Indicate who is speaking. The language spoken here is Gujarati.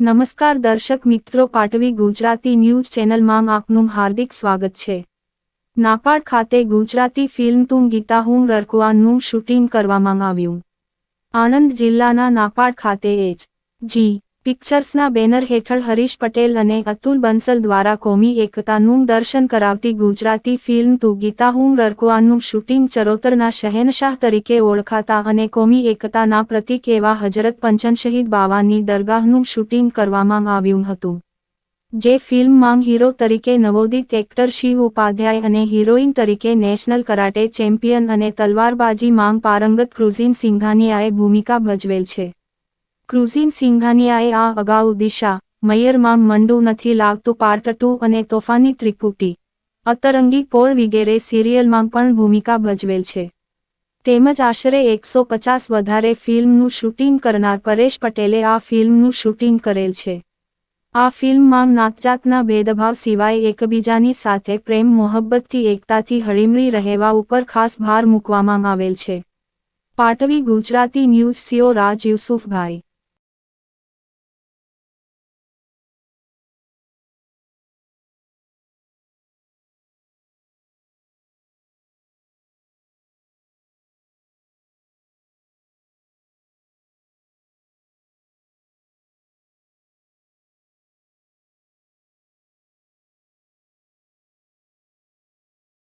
Speaker 1: નમસ્કાર દર્શક મિત્રો, પાટવી ગુજરાતી ન્યૂઝ ચેનલમાં આપનું હાર્દિક સ્વાગત છે. નાપાડ ખાતે ગુજરાતી ફિલ્મ તું ગીતા હું રરકુઆનું શૂટિંગ કરવામાં આવ્યું. આણંદ જિલ્લાના નાપાડ ખાતે એચ. જી. પિક્ચર્સના બેનર હેઠળ હરીશ પટેલ અને અતુલ બંસલ દ્વારા કોમી એકતાનું દર્શન કરાવતી ગુજરાતી ફિલ્મ તું ગીતા હું રરકુઆનું શૂટિંગ ચરોતરના શહેનશાહ તરીકે ઓળખાતા અને કોમી એકતાના પ્રતિક એવા હજરત પંચન શહીદ બાવાની દરગાહનું શૂટિંગ કરવામાં આવ્યું હતું. જે ફિલ્મમાં હીરો તરીકે નવોદિત એક્ટર શિવ ઉપાધ્યાય અને હિરોઈન તરીકે નેશનલ કરાટે ચેમ્પિયન અને તલવારબાજી માંગ પારંગત ક્રુઝિન સિંઘાનિયાએ ભૂમિકા ભજવેલ છે. ક્રુઝિન સિંઘાનિયાએ આ અગાઉ દિશા, મયરમાં મંડું નથી લાગતું પાર્ટ ટુ અને તોફાની ત્રિપુટી અતરંગી પોળ વિગેરે સિરિયલમાં પણ ભૂમિકા ભજવેલ છે. તેમજ આશરે એકસો પચાસ વધારે ફિલ્મનું શૂટિંગ કરનાર પરેશ પટેલે આ ફિલ્મનું શૂટિંગ કરેલ છે. આ ફિલ્મમાં નાતજાતના ભેદભાવ સિવાય એકબીજાની સાથે પ્રેમ, મોહબ્બતથી એકતાથી હળીમળી રહેવા ઉપર ખાસ ભાર મૂકવામાં આવેલ છે. Patvi Gujarati news CO Raj Yusufbhai.